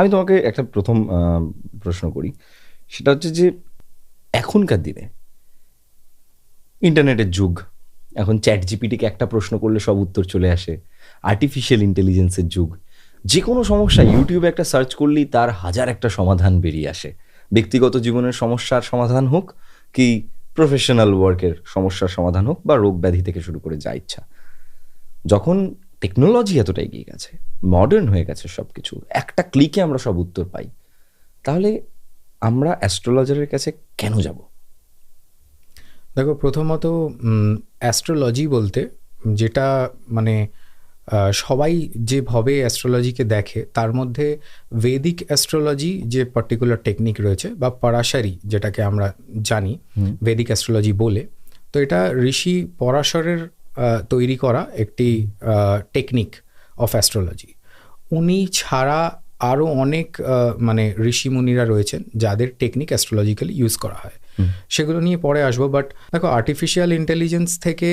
আমি তোমাকে একটা প্রথম প্রশ্ন করি। সেটা হচ্ছে যে, এখনকার দিনে ইন্টারনেটের যুগ, এখন চ্যাট জিপিটিকে একটা প্রশ্ন করলে সব উত্তর চলে আসে। আর্টিফিশিয়াল ইন্টেলিজেন্সের যুগ যে কোনো সমস্যা ইউটিউবে একটা সার্চ করলেই তার হাজার একটা সমাধান বেরিয়ে আসে। ব্যক্তিগত জীবনের সমস্যার সমাধান হোক কি প্রফেশনাল ওয়ার্কের সমস্যার সমাধান হোক বা রোগ ব্যাধি থেকে শুরু করে যা ইচ্ছা। যখন টেকনোলজি এতটা এগিয়ে গেছে মডার্ন হয়ে গেছে সব কিছু একটা ক্লিকে আমরা সব উত্তর পাই। তাহলে আমরা অ্যাস্ট্রোলজারের কাছে কেন যাব? দেখো প্রথমত অ্যাস্ট্রোলজি বলতে যেটা মানে সবাই যেভাবে অ্যাস্ট্রোলজিকে দেখে তার মধ্যে ভেদিক অ্যাস্ট্রোলজি যে পার্টিকুলার টেকনিক রয়েছে বা পরাশারি যেটাকে আমরা জানি ভেদিক অ্যাস্ট্রোলজি বলে তো এটা ঋষি পরাশরের তৈরি করা একটি টেকনিক অফ অ্যাস্ট্রোলজি উনি ছাড়া আরও অনেক মানে ঋষিমুনিরা রয়েছেন যাদের টেকনিক অ্যাস্ট্রোলজিক্যালি ইউজ করা হয়। সেগুলো নিয়ে পরে আসব বাট দেখো আর্টিফিশিয়াল ইন্টেলিজেন্স থেকে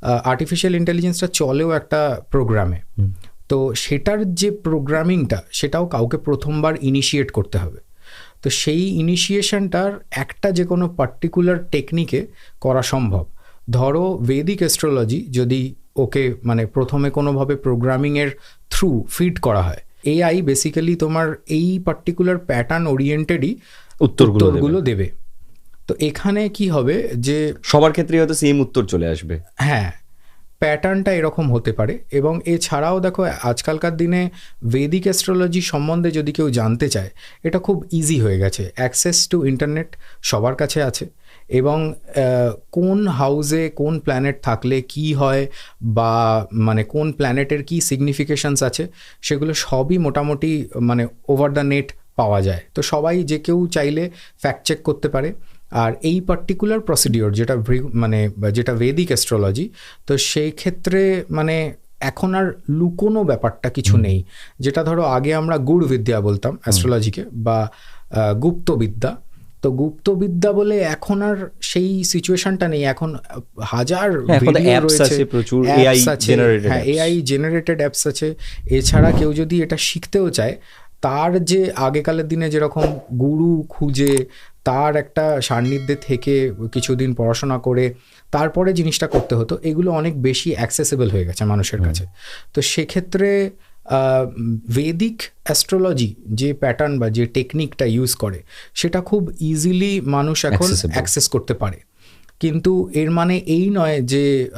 আর্টিফিশিয়াল ইন্টেলিজেন্সটা চলেও একটা প্রোগ্রামে তো সেটার যে প্রোগ্রামিংটা সেটাও কাউকে প্রথমবার ইনিশিয়েট করতে হবে। তো সেই ইনিশিয়েশনটার একটা যে কোনো পার্টিকুলার টেকনিকে করা সম্ভব। ধরো ভেদিক অ্যাস্ট্রোলজি যদি ওকে মানে প্রথমে কোনোভাবে প্রোগ্রামিংয়ের থ্রু ফিড করা হয় এআই বেসিক্যালি তোমার এই পার্টিকুলার প্যাটার্ন ওরিয়েন্টেডই উত্তরগুলো দেবে। তো এখানে কি হবে যে সবার ক্ষেত্রে হয়তো সেম উত্তর চলে আসবে। হ্যাঁ প্যাটার্নটা এরকম হতে পারে এবং এছাড়াও দেখো আজকালকার দিনে ভেদিক অ্যাস্ট্রোলজি সম্বন্ধে যদি কেউ জানতে চায় এটা খুব ইজি হয়ে গেছে। অ্যাক্সেস টু ইন্টারনেট সবার কাছে আছে। এবং কোন হাউসে কোন প্ল্যানেট থাকলে কি হয় বা মানে কোন প্ল্যানেটের কি সিগনিফিকেশানস আছে সেগুলো সবই মোটামুটি মানে ওভার দ্য নেট পাওয়া যায়। তো সবাই যে কেউ চাইলে ফ্যাক্ট চেক করতে পারে। আর এই পার্টিকুলার প্রসিডিওর যেটা মানে যেটা ভেদিক অ্যাস্ট্রোলজি তো সেই ক্ষেত্রে মানে এখন আর লুকোনো ব্যাপারটা কিছু নেই। যেটা ধরো আগে আমরা গুড় বিদ্যা বলতাম অ্যাস্ট্রোলজিকে বা গুপ্তবিদ্যা তো গুপ্তবিদ্যা বলে এখন আর সেই সিচুয়েশনটা নেই। এখন হাজার হ্যাঁ, প্রচুর, হ্যাঁ এআই জেনারেটেড অ্যাপস আছে। এছাড়া কেউ যদি এটা শিখতেও চায় তার যে আগেকালের দিনে যেরকম গুরু খুঁজে তার একটা সান্নিধ্যে থেকে কিছুদিন পড়াশোনা করে তারপরে জিনিসটা করতে হতো এগুলো অনেক বেশি অ্যাক্সেসেবল হয়ে গেছে মানুষের কাছে। তো সেক্ষেত্রে ভেদিক অ্যাস্ট্রোলজি যে প্যাটার্ন বা যে টেকনিকটা ইউজ করে সেটা খুব ইজিলি মানুষ এখন. অ্যাক্সেস করতে পারে কিন্তু এর মানে এই নয় যে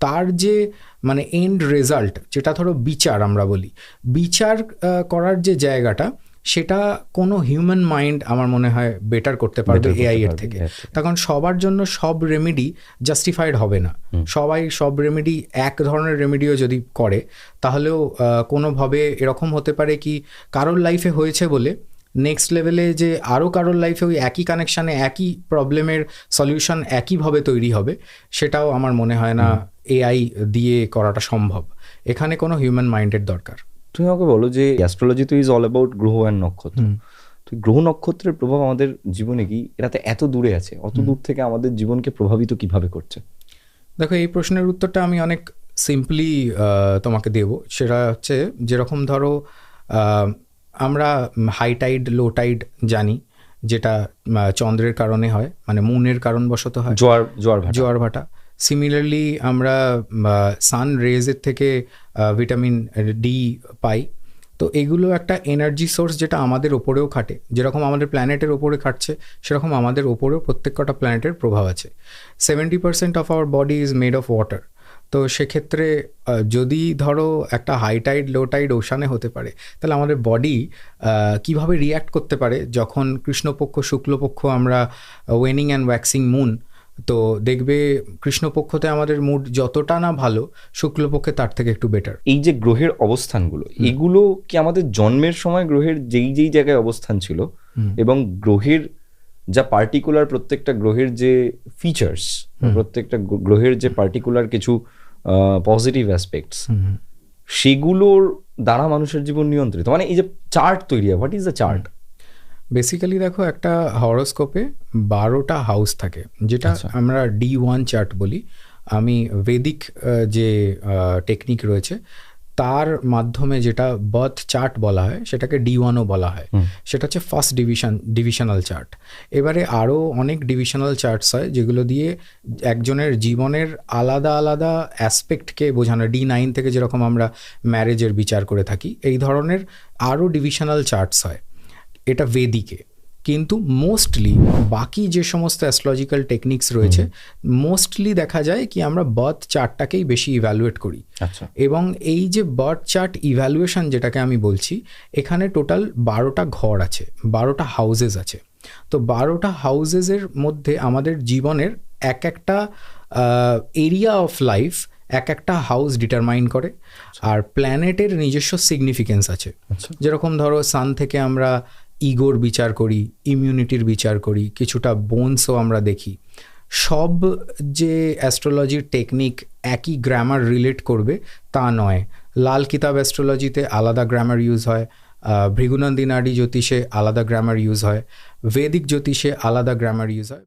তার যে মানে এন্ড রেজাল্ট যেটা ধরো বিচার আমরা বলি বিচার করার যে জায়গাটা সেটা কোনো হিউম্যান মাইন্ড আমার মনে হয় বেটার করতে পারবে এআই এর থেকে। তখন সবার জন্য সব রেমেডি জাস্টিফাইড হবে না। সবাই সব রেমেডি এক ধরনের রেমেডিও যদি করে তাহলেও কোনোভাবে এরকম হতে পারে কি কারোর লাইফে হয়েছে বলে নেক্সট লেভেলে যে আরও কারোর লাইফে ওই একই কানেকশানে একই প্রবলেমের সলিউশন একইভাবে তৈরি হবে সেটাও আমার মনে হয় না এআই দিয়ে করাটা সম্ভব। এখানে কোনো হিউম্যান মাইন্ডের দরকার। তুমি আমাকে বলো যে অ্যাস্ট্রোলজি তো ইজ অল অ্যাবাউট গ্রহ অ্যান্ড নক্ষত্র। তো গ্রহ নক্ষত্রের প্রভাব আমাদের জীবনে কি এটাতে এত দূরে আছে? অত দূর থেকে আমাদের জীবনকে প্রভাবিত কীভাবে করছে? দেখো এই প্রশ্নের উত্তরটা আমি অনেক সিম্পলি তোমাকে দেব। সেটা হচ্ছে যেরকম ধরো আমরা হাই টাইড লো টাইড জানি যেটা চন্দ্রের কারণে হয় মানে মুনের কারণবশত হয়। জোয়ার জোয়ার জোয়ার ভাটা। সিমিলারলি আমরা সান রেজের থেকে ভিটামিন ডি পাই। তো এগুলো একটা এনার্জি সোর্স যেটা আমাদের ওপরেও খাটে। যেরকম আমাদের প্ল্যানেটের ওপরে খাটছে, সেরকম আমাদের ওপরেও প্রত্যেক কটা প্ল্যানেটের প্রভাব আছে। Seventy percent of our body is made of water তো সেক্ষেত্রে যদি ধরো একটা হাই টাইড লো টাইড ওশানে হতে পারে, তাহলে আমাদের বডি কীভাবে রিয়্যাক্ট করতে পারে? যখন কৃষ্ণপক্ষ, শুক্লপক্ষ, আমরা ওয়েনিং অ্যান্ড ওয়্যাক্সিং মুন তো দেখবে কৃষ্ণপক্ষতে আমাদের মুড যতটা না ভালো শুক্লপক্ষে তার থেকে একটু বেটার এই যে গ্রহের অবস্থানগুলো এগুলো কি আমাদের জন্মের সময় গ্রহের যেই যেই জায়গায় অবস্থান ছিল এবং গ্রহের যা পার্টিকুলার প্রত্যেকটা গ্রহের যে ফিচার্স প্রত্যেকটা গ্রহের যে পার্টিকুলার কিছু পজিটিভ অ্যাসপেক্টস সেগুলোর দ্বারা মানুষের জীবন নিয়ন্ত্রিত। মানে এই যে চার্ট তৈরি হয় what is the chart basically দেখো একটা হরোস্কোপে বারোটা হাউস থাকে যেটা আমরা ডি ওয়ান চার্ট বলি। আমি বেদিক যে টেকনিক রয়েছে তার মাধ্যমে যেটা বার্থ চার্ট বলা হয় সেটাকে ডি ওয়ানও বলা হয়। সেটা হচ্ছে ফার্স্ট ডিভিশন ডিভিশনাল চার্ট এবারে আরও অনেক ডিভিশনাল চার্টস হয় যেগুলো দিয়ে একজনের জীবনের আলাদা আলাদা অ্যাসপেক্টকে বোঝানো ডি নাইন থেকে যেরকম আমরা ম্যারেজের বিচার করে থাকি এই ধরনের আরও ডিভিশনাল চার্টস হয়। এটা বেদিকে কিন্তু মোস্টলি বাকি যে সমস্ত অ্যাস্ট্রোলজিক্যাল টেকনিক্স রয়েছে মোস্টলি দেখা যায় কি আমরা বার্থ চার্টটাকেই বেশি ইভ্যালুয়েট করি। আচ্ছা। এবং এই যে বার্থ চার্ট ইভ্যালুয়েশন যেটাকে আমি বলছি এখানে টোটাল বারোটা ঘর আছে বারোটা হাউজেস আছে। তো বারোটা হাউজেসের মধ্যে আমাদের জীবনের এক একটা এরিয়া অফ লাইফ এক একটা হাউস ডিটারমাইন করে। আর প্ল্যানেটের নিজস্ব সিগনিফিকেন্স আছে। আচ্ছা। যেরকম ধরো সান থেকে আমরা ইগোর বিচার করি ইমিউনিটির বিচার করি, কিছুটা বোনসও আমরা দেখি। সব যে অ্যাস্ট্রোলজির টেকনিক একই গ্রামার রিলেট করবে, তা নয়। লাল কিতাব অ্যাস্ট্রোলজিতে আলাদা গ্রামার ইউজ হয় ভৃগুনন্দিনাডি জ্যোতিষে আলাদা গ্রামার ইউজ হয় বৈদিক জ্যোতিষে আলাদা গ্রামার ইউজ হয়।